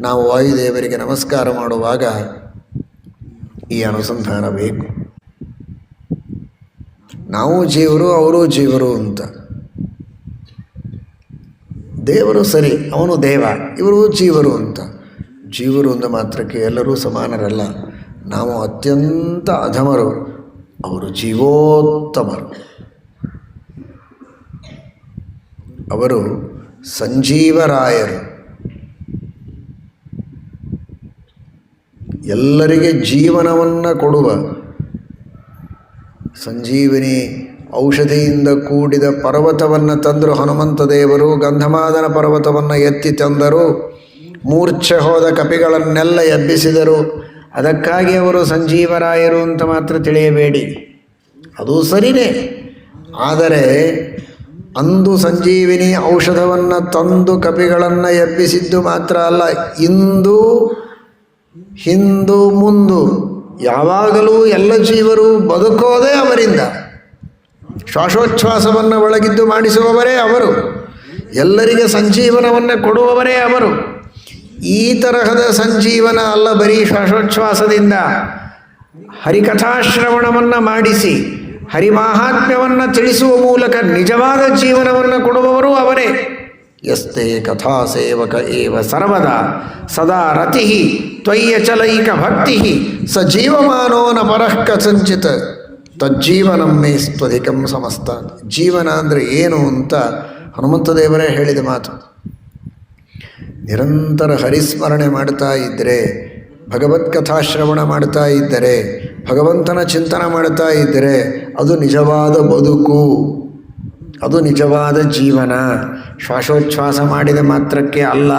ನಾವು ವಾಯುದೇವರಿಗೆ ನಮಸ್ಕಾರ ಮಾಡುವಾಗ ಈ ಅನುಸಂಧಾನ ಬೇಕು. ನಾವು ಜೀವರು, ಅವರು ಜೀವರು ಅಂತ. ದೇವರು ಸರಿ, ಅವನು ದೇವ, ಇವರು ಜೀವರು ಅಂತ. ಜೀವರು ಅಂದ ಮಾತ್ರಕ್ಕೆ ಎಲ್ಲರೂ ಸಮಾನರಲ್ಲ. ನಾವು ಅತ್ಯಂತ ಅಧಮರು, ಅವರು ಜೀವೋತ್ತಮರು. ಅವರು ಸಂಜೀವರಾಯರು. ಎಲ್ಲರಿಗೆ ಜೀವನವನ್ನು ಕೊಡುವ ಸಂಜೀವಿನಿ ಔಷಧಿಯಿಂದ ಕೂಡಿದ ಪರ್ವತವನ್ನು ತಂದರು ಹನುಮಂತ ದೇವರು, ಗಂಧಮಾದನ ಪರ್ವತವನ್ನು ಎತ್ತಿ ತಂದರು, ಮೂರ್ಛೆ ಹೋದ ಕಪಿಗಳನ್ನೆಲ್ಲ ಎಬ್ಬಿಸಿದರು. ಅದಕ್ಕಾಗಿ ಅವರು ಸಂಜೀವರಾಯರು ಅಂತ ಮಾತ್ರ ತಿಳಿಯಬೇಡಿ. ಅದು ಸರಿನೇ. ಆದರೆ ಅಂದು ಸಂಜೀವಿನಿ ಔಷಧವನ್ನು ತಂದು ಕಪಿಗಳನ್ನು ಎಬ್ಬಿಸಿದ್ದು ಮಾತ್ರ ಅಲ್ಲ, ಇಂದು ಹಿಂದು ಮುಂದು ಯಾವಾಗಲೂ ಎಲ್ಲ ಜೀವರು ಬದುಕೋದೇ ಅವರಿಂದ. ಶ್ವಾಸೋಚ್ಛ್ವಾಸವನ್ನು ಒಳಗಿದ್ದು ಮಾಡಿಸುವವರೇ ಅವರು. ಎಲ್ಲರಿಗೆ ಸಂಜೀವನವನ್ನು ಕೊಡುವವರೇ ಅವರು. ಈ ತರಹದ ಸಂಜೀವನ ಅಲ್ಲ ಬರೀ ಶ್ವಾಸೋಚ್ಛ್ವಾಸದಿಂದ. ಹರಿಕಥಾಶ್ರವಣವನ್ನು ಮಾಡಿಸಿ, ಹರಿಮಾಹಾತ್ಮ್ಯವನ್ನು ತಿಳಿಸುವ ಮೂಲಕ ನಿಜವಾದ ಜೀವನವನ್ನು ಕೊಡುವವರು ಅವರೇ. ಯಸ್ತೆ ಕಥಾ ಸೇವಕ ಏವ ಸರ್ವದ ಸದಾ ರತಿ ತ್ವಯ್ಯಚಲೈಕ ಭಕ್ತಿ ಸ ಜೀವಮಾನೋ ನ ಪರಃ ಕಥಂಚಿತ್ ತಜ್ಜೀವನ ಮೇ ಸ್ವಧಿಕಂ ಸಮಸ್ತ. ಜೀವನ ಅಂದರೆ ಏನು ಅಂತ ಹನುಮಂತದೇವರೇ ಹೇಳಿದ ಮಾತು. ನಿರಂತರ ಹರಿಸ್ಮರಣೆ ಮಾಡ್ತಾ ಇದ್ದರೆ ಭಗವತ್ ಕಥಾಶ್ರವಣ ಮಾಡ್ತಾ ಇದ್ದರೆ, ಭಗವಂತನ ಚಿಂತನೆ ಮಾಡ್ತಾ ಇದ್ದರೆ ಅದು ನಿಜವಾದ ಬದುಕು. ಅದು ನಿಜವಾದ ಜೀವನ. ಶ್ವಾಸೋಚ್ಛ್ವಾಸ ಮಾಡಿದ ಮಾತ್ರಕ್ಕೆ ಅಲ್ಲ.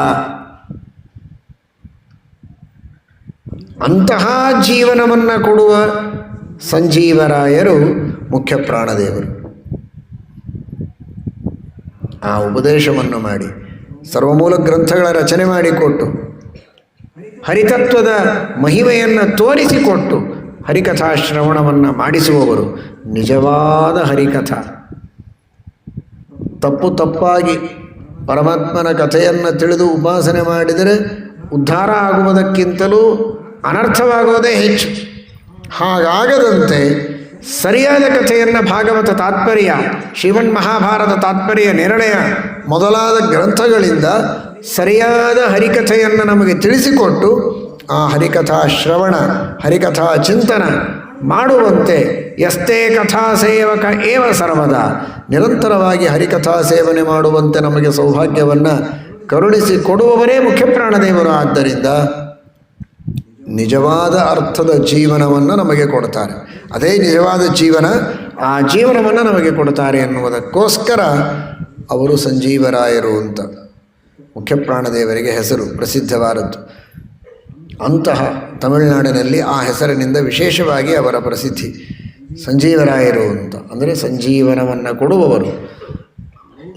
ಅಂತಹ ಜೀವನವನ್ನು ಕೊಡುವ ಸಂಜೀವರಾಯರು ಮುಖ್ಯ ಪ್ರಾಣದೇವರು. ಆ ಉಪದೇಶವನ್ನು ಮಾಡಿ, ಸರ್ವಮೂಲ ಗ್ರಂಥಗಳ ರಚನೆ ಮಾಡಿಕೊಟ್ಟು, ಹರಿತತ್ವದ ಮಹಿಮೆಯನ್ನು ತೋರಿಸಿಕೊಟ್ಟು ಹರಿಕಥಾ ಶ್ರವಣವನ್ನು ಮಾಡಿಸುವವರು ನಿಜವಾದ ಹರಿಕಥಾ. ತಪ್ಪು ತಪ್ಪಾಗಿ ಪರಮಾತ್ಮನ ಕಥೆಯನ್ನು ತಿಳಿದು ಉಪಾಸನೆ ಮಾಡಿದರೆ ಉದ್ಧಾರ ಆಗುವುದಕ್ಕಿಂತಲೂ ಅನರ್ಥವಾಗುವುದೇ ಹೆಚ್ಚು. ಹಾಗಾಗದಂತೆ ಸರಿಯಾದ ಕಥೆಯನ್ನು ಭಾಗವತ ತಾತ್ಪರ್ಯ ಶ್ರೀಮನ್ ಮಹಾಭಾರತ ತಾತ್ಪರ್ಯ ನಿರ್ಣಯ ಮೊದಲಾದ ಗ್ರಂಥಗಳಿಂದ ಸರಿಯಾದ ಹರಿಕಥೆಯನ್ನು ನಮಗೆ ತಿಳಿಸಿಕೊಟ್ಟು ಆ ಹರಿಕಥಾ ಶ್ರವಣ, ಹರಿಕಥಾ ಚಿಂತನ ಮಾಡುವಂತೆ ಎಷ್ಟೇ ಕಥಾ ಸೇವಕ ಏವ ಸರ್ವದ, ನಿರಂತರವಾಗಿ ಹರಿಕಥಾ ಸೇವನೆ ಮಾಡುವಂತೆ ನಮಗೆ ಸೌಭಾಗ್ಯವನ್ನು ಕರುಣಿಸಿ ಕೊಡುವವರೇ ಮುಖ್ಯ ಪ್ರಾಣದೇವರು ಆದ್ದರಿಂದ ನಿಜವಾದ ಅರ್ಥದ ಜೀವನವನ್ನು ನಮಗೆ ಕೊಡ್ತಾರೆ. ಅದೇ ನಿಜವಾದ ಜೀವನ ಆ ಜೀವನವನ್ನು ನಮಗೆ ಕೊಡ್ತಾರೆ ಎನ್ನುವುದಕ್ಕೋಸ್ಕರ ಅವರು ಸಂಜೀವರಾಯರು ಅಂತ ಮುಖ್ಯ ಪ್ರಾಣದೇವರಿಗೆ ಹೆಸರು ಪ್ರಸಿದ್ಧವಾದದ್ದು. ಅಂತಹ ತಮಿಳುನಾಡಿನಲ್ಲಿ ಆ ಹೆಸರಿನಿಂದ ವಿಶೇಷವಾಗಿ ಅವರ ಪ್ರಸಿದ್ಧಿ. ಸಂಜೀವರಾಯರು ಅಂತ. ಅಂದರೆ ಸಂಜೀವನವನ್ನು ಕೊಡುವವರು.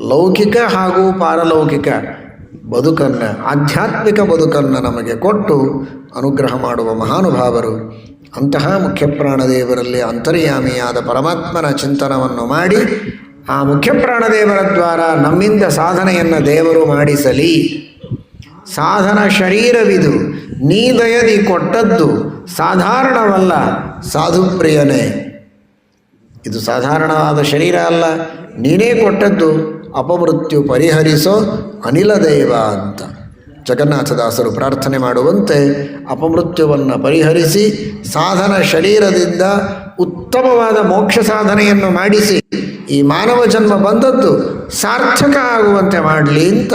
ಲೌಕಿಕ ಹಾಗೂ ಪಾರಲೌಕಿಕ ಬದುಕನ್ನು, ಆಧ್ಯಾತ್ಮಿಕ ಬದುಕನ್ನು ನಮಗೆ ಕೊಟ್ಟು ಅನುಗ್ರಹ ಮಾಡುವ ಮಹಾನುಭಾವರು, ಅಂತಹ ಮುಖ್ಯಪ್ರಾಣದೇವರಲ್ಲಿ ಅಂತರ್ಯಾಮಿಯಾದ ಪರಮಾತ್ಮನ ಚಿಂತನವನ್ನು ಮಾಡಿ, ಆ ಮುಖ್ಯಪ್ರಾಣದೇವರ ದ್ವಾರ ನಮ್ಮಿಂದ ಸಾಧನೆಯನ್ನು ದೇವರು ಮಾಡಿಸಲಿ. ಸಾಧನ ಶರೀರವಿದು, ನೀ ದಯದಿ ಕೊಟ್ಟದ್ದು ಸಾಧಾರಣವಲ್ಲ, ಸಾಧುಪ್ರಿಯನೇ. ಇದು ಸಾಧಾರಣವಾದ ಶರೀರ ಅಲ್ಲ. ನೀನೇ ಕೊಟ್ಟದ್ದು ಅಪಮೃತ್ಯು ಪರಿಹರಿಸೋ ಅನಿಲ ದೇವ ಅಂತ. ಜಗನ್ನಾಥದಾಸರು ಪ್ರಾರ್ಥನೆ ಮಾಡುವಂತೆ ಅಪಮೃತ್ಯುವನ್ನು ಪರಿಹರಿಸಿ ಸಾಧನ ಶರೀರದಿಂದ ಉತ್ತಮವಾದ ಮೋಕ್ಷ ಸಾಧನೆಯನ್ನು ಮಾಡಿಸಿ ಈ ಮಾನವ ಜನ್ಮ ಬಂದದ್ದು ಸಾರ್ಥಕ ಆಗುವಂತೆ ಮಾಡಲಿ ಅಂತ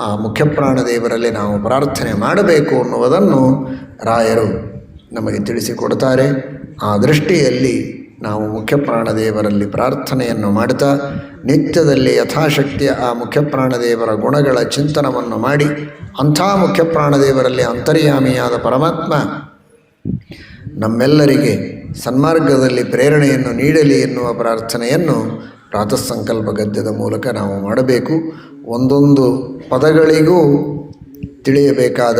ಆ ಮುಖ್ಯಪ್ರಾಣ ಪ್ರಾಣದೇವರಲ್ಲಿ ನಾವು ಪ್ರಾರ್ಥನೆ ಮಾಡಬೇಕು ಅನ್ನುವುದನ್ನು ರಾಯರು ನಮಗೆ ತಿಳಿಸಿಕೊಡ್ತಾರೆ. ಆ ದೃಷ್ಟಿಯಲ್ಲಿ ನಾವು ಮುಖ್ಯಪ್ರಾಣದೇವರಲ್ಲಿ ಪ್ರಾರ್ಥನೆಯನ್ನು ಮಾಡುತ್ತಾ, ನಿತ್ಯದಲ್ಲಿ ಯಥಾಶಕ್ತಿಯ ಆ ಮುಖ್ಯಪ್ರಾಣದೇವರ ಗುಣಗಳ ಚಿಂತನವನ್ನು ಮಾಡಿ, ಅಂಥ ಮುಖ್ಯಪ್ರಾಣದೇವರಲ್ಲಿ ಅಂತರ್ಯಾಮಿಯಾದ ಪರಮಾತ್ಮ ನಮ್ಮೆಲ್ಲರಿಗೆ ಸನ್ಮಾರ್ಗದಲ್ಲಿ ಪ್ರೇರಣೆಯನ್ನು ನೀಡಲಿ ಎನ್ನುವ ಪ್ರಾರ್ಥನೆಯನ್ನು ಪ್ರಾತಃ ಸಂಕಲ್ಪ ಗದ್ಯದ ಮೂಲಕ ನಾವು ಮಾಡಬೇಕು. ಒಂದೊಂದು ಪದಗಳಿಗೂ ತಿಳಿಯಬೇಕಾದ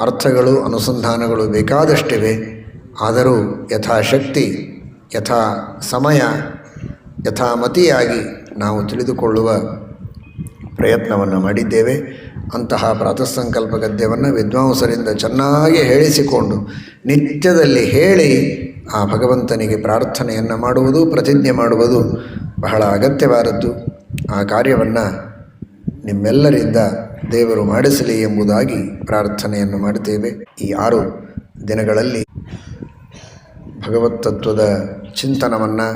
ಅರ್ಥಗಳು, ಅನುಸಂಧಾನಗಳು ಬೇಕಾದಷ್ಟಿವೆ. ಆದರೂ ಯಥಾಶಕ್ತಿ ಯಥಾ ಸಮಯ ಯಥಾಮತಿಯಾಗಿ ನಾವು ತಿಳಿದುಕೊಳ್ಳುವ ಪ್ರಯತ್ನವನ್ನು ಮಾಡಿದ್ದೇವೆ. ಅಂತಹ ಪ್ರಾತಃಸಂಕಲ್ಪ ಗದ್ಯವನ್ನು ವಿದ್ವಾಂಸರಿಂದ ಚೆನ್ನಾಗಿ ಹೇಳಿಸಿಕೊಂಡು ನಿತ್ಯದಲ್ಲಿ ಹೇಳಿ ಆ ಭಗವಂತನಿಗೆ ಪ್ರಾರ್ಥನೆಯನ್ನು ಮಾಡುವುದು, ಪ್ರತಿಜ್ಞೆ ಮಾಡುವುದು ಬಹಳ ಅಗತ್ಯವಾದದ್ದು. ಆ ಕಾರ್ಯವನ್ನು ನಿಮ್ಮೆಲ್ಲರಿಂದ ದೇವರು ಮಾಡಿಸಲಿ ಎಂಬುದಾಗಿ ಪ್ರಾರ್ಥನೆಯನ್ನು ಮಾಡುತ್ತೇವೆ. ಈ ಆರು ದಿನಗಳಲ್ಲಿ ಭಗವತ್ ತತ್ವದ ಚಿಂತನವನ್ನು,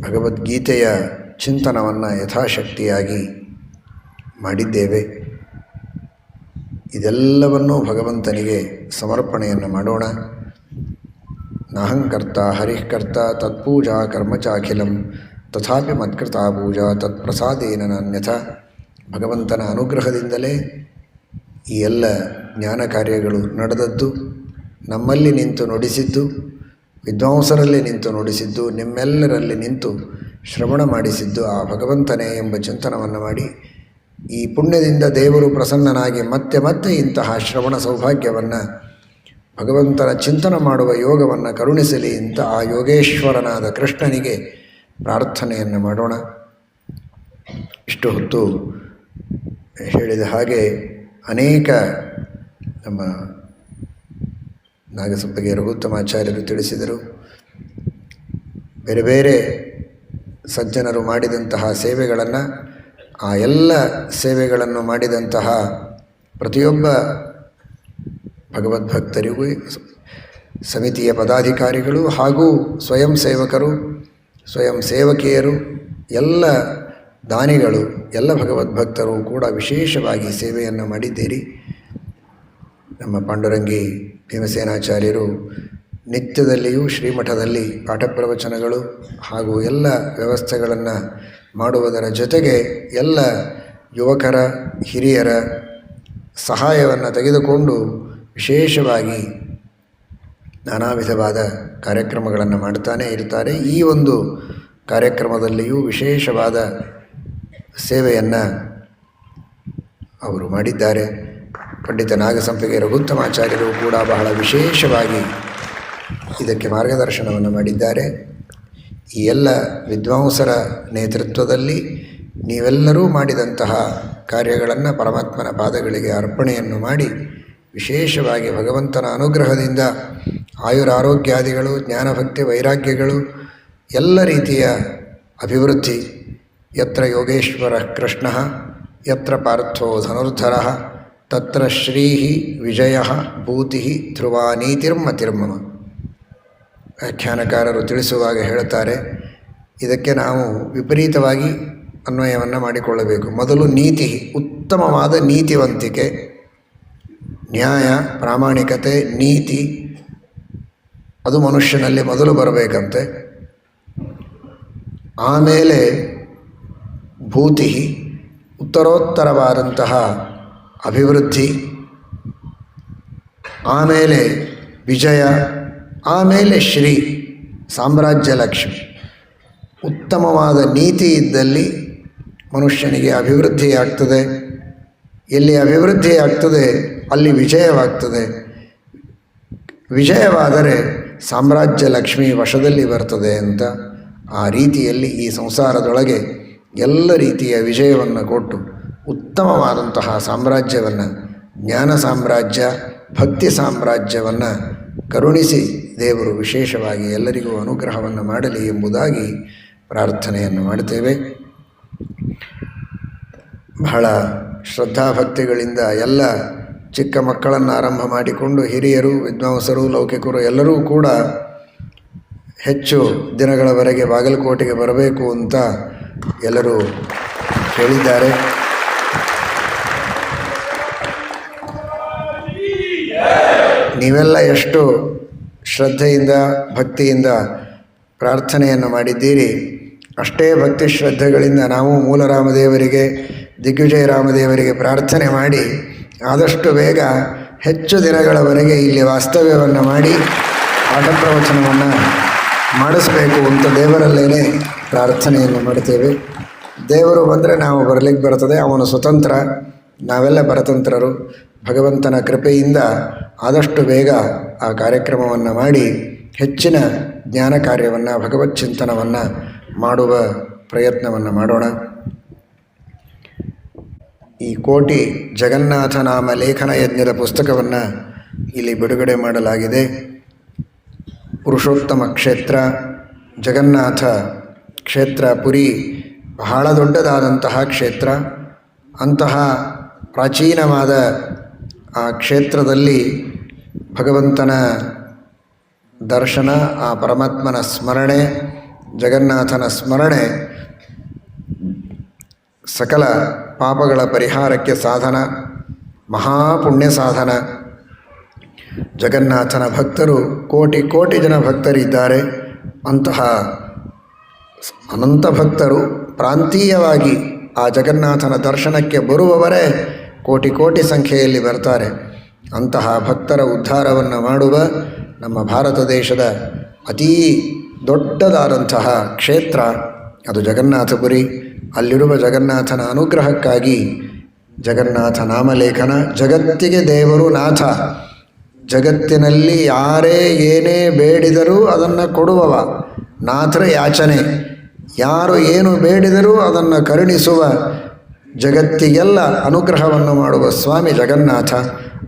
ಭಗವದ್ಗೀತೆಯ ಚಿಂತನವನ್ನು ಯಥಾಶಕ್ತಿಯಾಗಿ ಮಾಡಿದ್ದೇವೆ. ಇದೆಲ್ಲವನ್ನೂ ಭಗವಂತನಿಗೆ ಸಮರ್ಪಣೆಯನ್ನು ಮಾಡೋಣ. ನಾಹಂಕರ್ತ ಹರಿಃಕರ್ತ ತತ್ಪೂಜಾ, ಕರ್ಮಚಾಖಿಲಂ, ತಥಾಪಿ ಮತ್ಕೃತ ಪೂಜಾ, ತತ್ಪ್ರಸಾದೇನ ನಾನ್ಯಥ ಭಗವಂತನ ಅನುಗ್ರಹದಿಂದಲೇ ಈ ಎಲ್ಲ ಜ್ಞಾನ ಕಾರ್ಯಗಳು ನಡೆದದ್ದು. ನಮ್ಮಲ್ಲಿ ನಿಂತು ನುಡಿಸಿದ್ದು, ವಿದ್ವಾಂಸರಲ್ಲಿ ನಿಂತು ನುಡಿಸಿದ್ದು, ನಿಮ್ಮೆಲ್ಲರಲ್ಲಿ ನಿಂತು ಶ್ರವಣ ಮಾಡಿಸಿದ್ದು ಆ ಭಗವಂತನೇ ಎಂಬ ಚಿಂತನವನ್ನು ಮಾಡಿ ಈ ಪುಣ್ಯದಿಂದ ದೇವರು ಪ್ರಸನ್ನನಾಗಿ ಮತ್ತೆ ಮತ್ತೆ ಇಂತಹ ಶ್ರವಣ ಸೌಭಾಗ್ಯವನ್ನು, ಭಗವಂತನ ಚಿಂತನ ಮಾಡುವ ಯೋಗವನ್ನು ಕರುಣಿಸಲಿ ಅಂತ ಆ ಯೋಗೇಶ್ವರನಾದ ಕೃಷ್ಣನಿಗೆ ಪ್ರಾರ್ಥನೆಯನ್ನು ಮಾಡೋಣ. ಇಷ್ಟು ಹೊತ್ತು ಹೇಳಿದ ಹಾಗೆ ಅನೇಕ ನಮ್ಮ ನಾಗಸಂಪಗೆ ರಘುತ್ತಮಾಚಾರ್ಯರು ತಿಳಿಸಿದರು. ಬೇರೆ ಬೇರೆ ಸಜ್ಜನರು ಮಾಡಿದಂತಹ ಸೇವೆಗಳನ್ನು, ಆ ಎಲ್ಲ ಸೇವೆಗಳನ್ನು ಮಾಡಿದಂತಹ ಪ್ರತಿಯೊಬ್ಬ ಭಗವದ್ಭಕ್ತರಿಗೂ, ಸಮಿತಿಯ ಪದಾಧಿಕಾರಿಗಳು ಹಾಗೂ ಸ್ವಯಂ ಸೇವಕರು, ಸ್ವಯಂ ಸೇವಕಿಯರು, ಎಲ್ಲ ದಾನಿಗಳು, ಎಲ್ಲ ಭಗವದ್ಭಕ್ತರು ಕೂಡ ವಿಶೇಷವಾಗಿ ಸೇವೆಯನ್ನು ಮಾಡಿದ್ದೀರಿ. ನಮ್ಮ ಪಾಂಡುರಂಗಿ ಭೀಮಸೇನಾಚಾರ್ಯರು ನಿತ್ಯದಲ್ಲಿಯೂ ಶ್ರೀಮಠದಲ್ಲಿ ಪಾಠ ಪ್ರವಚನಗಳು ಹಾಗೂ ಎಲ್ಲ ವ್ಯವಸ್ಥೆಗಳನ್ನು ಮಾಡುವುದರ ಜೊತೆಗೆ ಎಲ್ಲ ಯುವಕರ, ಹಿರಿಯರ ಸಹಾಯವನ್ನು ತೆಗೆದುಕೊಂಡು ವಿಶೇಷವಾಗಿ ನಾನಾ ವಿಧವಾದ ಕಾರ್ಯಕ್ರಮಗಳನ್ನು ಮಾಡ್ತಾನೇ ಇರ್ತಾರೆ. ಈ ಒಂದು ಕಾರ್ಯಕ್ರಮದಲ್ಲಿಯೂ ವಿಶೇಷವಾದ ಸೇವೆಯನ್ನು ಅವರು ಮಾಡಿದ್ದಾರೆ. ಪಂಡಿತ ನಾಗಸಂಪಿಗೆ ರಘುತ್ತಮಾಚಾರ್ಯರು ಕೂಡ ಬಹಳ ವಿಶೇಷವಾಗಿ ಇದಕ್ಕೆ ಮಾರ್ಗದರ್ಶನವನ್ನು ಮಾಡಿದ್ದಾರೆ. ಈ ಎಲ್ಲ ವಿದ್ವಾಂಸರ ನೇತೃತ್ವದಲ್ಲಿ ನೀವೆಲ್ಲರೂ ಮಾಡಿದಂತಹ ಕಾರ್ಯಗಳನ್ನು ಪರಮಾತ್ಮನ ಪಾದಗಳಿಗೆ ಅರ್ಪಣೆಯನ್ನು ಮಾಡಿ ವಿಶೇಷವಾಗಿ ಭಗವಂತನ ಅನುಗ್ರಹದಿಂದ ಆಯುರಾರೋಗ್ಯಾದಿಗಳು, ಜ್ಞಾನಭಕ್ತಿ, ವೈರಾಗ್ಯಗಳು, ಎಲ್ಲ ರೀತಿಯ ಅಭಿವೃದ್ಧಿ, ಯತ್ರ ಯೋಗೇಶ್ವರ ಕೃಷ್ಣ, ಯತ್ರ ಪಾರ್ಥೋ ಧನುರ್ಧರ ತತ್ರ ಶ್ರೀ ವಿಜಯ ಭೂತಿ ಧ್ರುವ ನೀತಿರ್ಮತಿರ್ಮಮ ವ್ಯಾಖ್ಯಾನಕಾರರು ತಿಳಿಸುವಾಗ ಹೇಳ್ತಾರೆ ಇದಕ್ಕೆ ನಾವು ವಿಪರೀತವಾಗಿ ಅನ್ವಯವನ್ನು ಮಾಡಿಕೊಳ್ಳಬೇಕು. ಮೊದಲು ನೀತಿ, ಉತ್ತಮವಾದ ನೀತಿವಂತಿಕೆ, ನ್ಯಾಯ, ಪ್ರಾಮಾಣಿಕತೆ, ನೀತಿ, ಅದು ಮನುಷ್ಯನಲ್ಲಿ ಮೊದಲು ಬರಬೇಕಂತೆ. ಆಮೇಲೆ ಭೂತಿ, ಉತ್ತರೋತ್ತರವಾದಂತಹ ಅಭಿವೃದ್ಧಿ, ಆಮೇಲೆ ವಿಜಯ, ಆಮೇಲೆ ಶ್ರೀ ಸಾಮ್ರಾಜ್ಯ ಲಕ್ಷ್ಮಿ. ಉತ್ತಮವಾದ ನೀತಿ ಇದ್ದಲ್ಲಿ ಮನುಷ್ಯನಿಗೆ ಅಭಿವೃದ್ಧಿಯಾಗ್ತದೆ ಎಲ್ಲಿ ಅಭಿವೃದ್ಧಿ ಆಗ್ತದೆ, ಅಲ್ಲಿ ವಿಜಯವಾಗ್ತದೆ. ವಿಜಯವಾದರೆ ಸಾಮ್ರಾಜ್ಯ ಲಕ್ಷ್ಮಿ ವಶದಲ್ಲಿ ಬರ್ತದೆ ಅಂತ ಆ ರೀತಿಯಲ್ಲಿ ಈ ಸಂಸಾರದೊಳಗೆ ಎಲ್ಲ ರೀತಿಯ ವಿಜಯವನ್ನು ಕೊಟ್ಟು ಉತ್ತಮವಾದಂತಹ ಸಾಮ್ರಾಜ್ಯವನ್ನು, ಜ್ಞಾನ ಸಾಮ್ರಾಜ್ಯ, ಭಕ್ತಿ ಸಾಮ್ರಾಜ್ಯವನ್ನು ಕರುಣಿಸಿ ದೇವರು ವಿಶೇಷವಾಗಿ ಎಲ್ಲರಿಗೂ ಅನುಗ್ರಹವನ್ನು ಮಾಡಲಿ ಎಂಬುದಾಗಿ ಪ್ರಾರ್ಥನೆಯನ್ನು ಮಾಡುತ್ತೇವೆ. ಬಹಳ ಶ್ರದ್ಧಾಭಕ್ತಿಗಳಿಂದ ಎಲ್ಲ ಚಿಕ್ಕ ಮಕ್ಕಳನ್ನು ಆರಂಭ ಮಾಡಿಕೊಂಡು ಹಿರಿಯರು, ವಿದ್ವಾಂಸರು, ಲೌಕಿಕರು ಎಲ್ಲರೂ ಕೂಡ ಹೆಚ್ಚು ದಿನಗಳವರೆಗೆ ಬಾಗಲಕೋಟೆಗೆ ಬರಬೇಕು ಅಂತ ಎಲ್ಲರೂ ಹೇಳಿದ್ದಾರೆ. ನೀವೆಲ್ಲ ಎಷ್ಟು ಶ್ರದ್ಧೆಯಿಂದ, ಭಕ್ತಿಯಿಂದ ಪ್ರಾರ್ಥನೆಯನ್ನು ಮಾಡಿದ್ದೀರಿ, ಅಷ್ಟೇ ಭಕ್ತಿ ಶ್ರದ್ಧೆಗಳಿಂದ ನಾವು ಮೂಲರಾಮದೇವರಿಗೆ, ದಿಗ್ವಿಜಯ ರಾಮದೇವರಿಗೆ ಪ್ರಾರ್ಥನೆ ಮಾಡಿ, ಆದಷ್ಟು ಬೇಗ ಹೆಚ್ಚು ದಿನಗಳವರೆಗೆ ಇಲ್ಲಿ ವಾಸ್ತವ್ಯವನ್ನು ಮಾಡಿ, ಪಾಠ ಪ್ರವಚನವನ್ನು ಮಾಡಿಸಬೇಕು ಅಂತ ದೇವರಲ್ಲೇನೆ ಪ್ರಾರ್ಥನೆಯನ್ನು ಮಾಡ್ತೇವೆ. ದೇವರು ಬಂದರೆ ನಾವು ಬರಲಿಕ್ಕೆ ಬರ್ತದೆ, ಅವನು ಸ್ವತಂತ್ರ. ನಾವೆಲ್ಲ ಪರತಂತ್ರರು ಭಗವಂತನ ಕೃಪೆಯಿಂದ ಆದಷ್ಟು ಬೇಗ ಆ ಕಾರ್ಯಕ್ರಮವನ್ನು ಮಾಡಿ ಹೆಚ್ಚಿನ ಜ್ಞಾನ ಕಾರ್ಯವನ್ನು, ಭಗವತ್ ಚಿಂತನವನ್ನು ಮಾಡುವ ಪ್ರಯತ್ನವನ್ನು ಮಾಡೋಣ. ಈ ಕೋಟಿ ಜಗನ್ನಾಥ ನಾಮ ಲೇಖನ ಯಜ್ಞದ ಪುಸ್ತಕವನ್ನು ಇಲ್ಲಿ ಬಿಡುಗಡೆ ಮಾಡಲಾಗಿದೆ. ಪುರುಷೋತ್ತಮ ಕ್ಷೇತ್ರ, ಜಗನ್ನಾಥ ಕ್ಷೇತ್ರ, ಪುರಿ ಬಹಳ ದೊಡ್ಡದಾದಂತಹ ಕ್ಷೇತ್ರ. ಅಂತಹ ಪ್ರಾಚೀನವಾದ ಆ ಕ್ಷೇತ್ರದಲ್ಲಿ ಭಗವಂತನ ದರ್ಶನ, ಆ ಪರಮಾತ್ಮನ ಸ್ಮರಣೆ, ಜಗನ್ನಾಥನ ಸ್ಮರಣೆ ಸಕಲ ಪಾಪಗಳ ಪರಿಹಾರಕ್ಕೆ ಸಾಧನ, ಮಹಾಪುಣ್ಯ ಸಾಧನ. ಜಗನ್ನಾಥನ ಭಕ್ತರು, ಕೋಟಿ ಕೋಟಿ ಜನ ಭಕ್ತರಿದ್ದಾರೆ. ಅಂತಹ ಅನಂತ ಭಕ್ತರು ಪ್ರಾಂತೀಯವಾಗಿ ಆ ಜಗನ್ನಾಥನ ದರ್ಶನಕ್ಕೆ ಬರುವವರೇ ಕೋಟಿ ಕೋಟಿ ಸಂಖ್ಯೆಯಲ್ಲಿ ಬರ್ತಾರೆ. ಅಂತಹ ಭಕ್ತರ ಉದ್ಧಾರವನ್ನು ಮಾಡುವ ನಮ್ಮ ಭಾರತ ದೇಶದ ಅತೀ ದೊಡ್ಡದಾದಂತಹ ಕ್ಷೇತ್ರ ಅದು ಜಗನ್ನಾಥಪುರಿ. ಅಲ್ಲಿರುವ ಜಗನ್ನಾಥನ ಅನುಗ್ರಹಕ್ಕಾಗಿ ಜಗನ್ನಾಥ ನಾಮಲೇಖನ, ಜಗತ್ತಿಗೆ ದೇವರು ನಾಥ. ಜಗತ್ತಿನಲ್ಲಿ ಯಾರೇ ಏನೇ ಬೇಡಿದರೂ ಅದನ್ನು ಕೊಡುವವ, ನಾಥರ ಯಾಚನೆ. ಯಾರು ಏನು ಬೇಡಿದರೂ ಅದನ್ನು ಕರುಣಿಸುವ ಜಗತ್ತಿಗೆಲ್ಲ ಅನುಗ್ರಹವನ್ನು ಮಾಡುವ ಸ್ವಾಮಿ ಜಗನ್ನಾಥ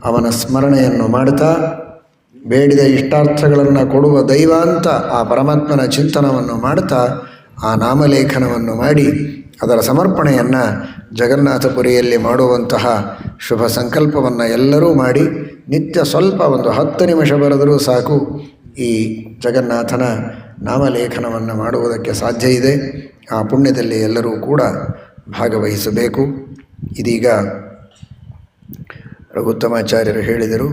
ಅವನ ಸ್ಮರಣೆಯನ್ನು ಮಾಡ್ತಾ ಬೇಡಿದ ಇಷ್ಟಾರ್ಥಗಳನ್ನು ಕೊಡುವ ದೈವ ಅಂತ ಆ ಪರಮಾತ್ಮನ ಚಿಂತನವನ್ನು ಮಾಡ್ತಾ ಆ ನಾಮಲೇಖನವನ್ನು ಮಾಡಿ ಅದರ ಸಮರ್ಪಣೆಯನ್ನು ಜಗನ್ನಾಥಪುರಿಯಲ್ಲಿ ಮಾಡುವಂತಹ ಶುಭ ಸಂಕಲ್ಪವನ್ನು ಎಲ್ಲರೂ ಮಾಡಿ ನಿತ್ಯ ಸ್ವಲ್ಪ ಒಂದು ಹತ್ತು ನಿಮಿಷ ಬರೆದರೂ ಸಾಕು ಈ ಜಗನ್ನಾಥನ ನಾಮಲೇಖನವನ್ನು ಮಾಡುವುದಕ್ಕೆ ಸಾಧ್ಯ ಇದೆ. ಆ ಪುಣ್ಯದಲ್ಲಿ ಎಲ್ಲರೂ ಕೂಡ ಭಾಗವಹಿಸಬೇಕು. ಇದೀಗ ರಘುತ್ತಮಾಚಾರ್ಯರು ಹೇಳಿದರು,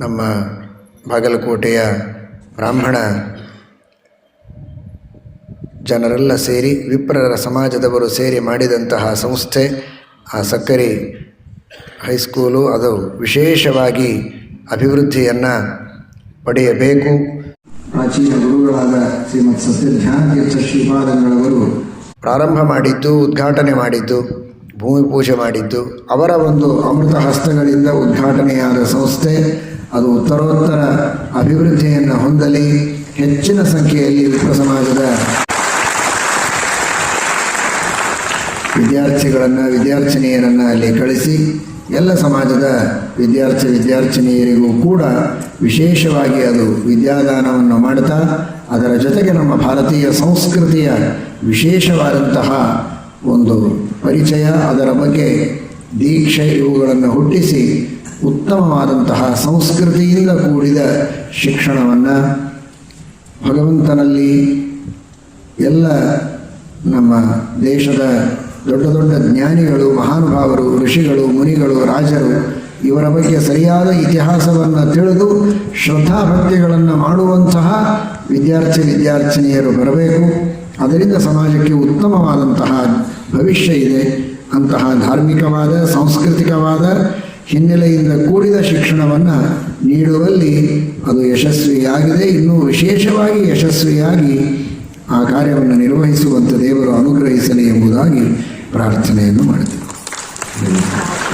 ನಮ್ಮ ಬಾಗಲಕೋಟೆಯ ಬ್ರಾಹ್ಮಣ ಜನರೆಲ್ಲ ಸೇರಿ ವಿಪ್ರರ ಸಮಾಜದವರು ಸೇರಿ ಮಾಡಿದಂತಹ ಸಂಸ್ಥೆ, ಆ ಸಕ್ಕರೆ ಹೈಸ್ಕೂಲು, ಅದು ವಿಶೇಷವಾಗಿ ಅಭಿವೃದ್ಧಿಯನ್ನು ಪಡೆಯಬೇಕು. ಪ್ರಾಚೀನ ಗುರುಗಳಾದ ಶ್ರೀಮತ್ ಸತ್ಯಧ್ಯಾನತೀರ್ಥ ಶ್ರೀಪಾದಂಗಳವರು ಪ್ರಾರಂಭ ಮಾಡಿದ್ದು, ಉದ್ಘಾಟನೆ ಮಾಡಿದ್ದು, ಭೂಮಿ ಪೂಜೆ ಮಾಡಿದ್ದು, ಅವರ ಒಂದು ಅಮೃತ ಹಸ್ತಗಳಿಂದ ಉದ್ಘಾಟನೆಯಾದ ಸಂಸ್ಥೆ, ಅದು ಉತ್ತರೋತ್ತರ ಅಭಿವೃದ್ಧಿಯನ್ನು ಹೊಂದಲಿ, ಹೆಚ್ಚಿನ ಸಂಖ್ಯೆಯಲ್ಲಿ ವಿಪ್ರ ಸಮಾಜದ ವಿದ್ಯಾರ್ಥಿಗಳನ್ನು, ವಿದ್ಯಾರ್ಥಿನಿಯರನ್ನು ಅಲ್ಲಿ ಕಳಿಸಿ, ಎಲ್ಲ ಸಮಾಜದ ವಿದ್ಯಾರ್ಥಿ, ವಿದ್ಯಾರ್ಥಿನಿಯರಿಗೂ ಕೂಡ ವಿಶೇಷವಾಗಿ ಅದು ವಿದ್ಯಾದಾನವನ್ನು ಮಾಡ್ತಾ ಅದರ ಜೊತೆಗೆ ನಮ್ಮ ಭಾರತೀಯ ಸಂಸ್ಕೃತಿಯ ವಿಶೇಷವಾದಂತಹ ಒಂದು ಪರಿಚಯ, ಅದರ ಬಗ್ಗೆ ದೀಕ್ಷೆ ಇವುಗಳನ್ನು ಹುಟ್ಟಿಸಿ ಉತ್ತಮವಾದಂತಹ ಸಂಸ್ಕೃತಿಯಿಂದ ಕೂಡಿದ ಶಿಕ್ಷಣವನ್ನು ಭಗವಂತನಲ್ಲಿ ಎಲ್ಲ ನಮ್ಮ ದೇಶದ ದೊಡ್ಡ ದೊಡ್ಡ ಜ್ಞಾನಿಗಳು, ಮಹಾನುಭಾವರು, ಋಷಿಗಳು, ಮುನಿಗಳು, ರಾಜರು ಇವರ ಬಗ್ಗೆ ಸರಿಯಾದ ಇತಿಹಾಸವನ್ನು ತಿಳಿದು ಶ್ರದ್ಧಾಭಕ್ತಿಗಳನ್ನು ಮಾಡುವಂತಹ ವಿದ್ಯಾರ್ಥಿ ವಿದ್ಯಾರ್ಥಿನಿಯರು ಬರಬೇಕು. ಅದರಿಂದ ಸಮಾಜಕ್ಕೆ ಉತ್ತಮವಾದಂತಹ ಭವಿಷ್ಯ ಇದೆ. ಅಂತಹ ಧಾರ್ಮಿಕವಾದ, ಸಾಂಸ್ಕೃತಿಕವಾದ ಹಿನ್ನೆಲೆಯಿಂದ ಕೂಡಿದ ಶಿಕ್ಷಣವನ್ನು ನೀಡುವಲ್ಲಿ ಅದು ಯಶಸ್ವಿಯಾಗಿದೆ. ಇನ್ನೂ ವಿಶೇಷವಾಗಿ ಯಶಸ್ವಿಯಾಗಿ ಆ ಕಾರ್ಯವನ್ನು ನಿರ್ವಹಿಸುವಂತೆ ದೇವರು ಅನುಗ್ರಹಿಸಲಿ ಎಂಬುದಾಗಿ ಪ್ರಾರ್ಥನೆಯನ್ನು ಮಾಡುತ್ತೇವೆ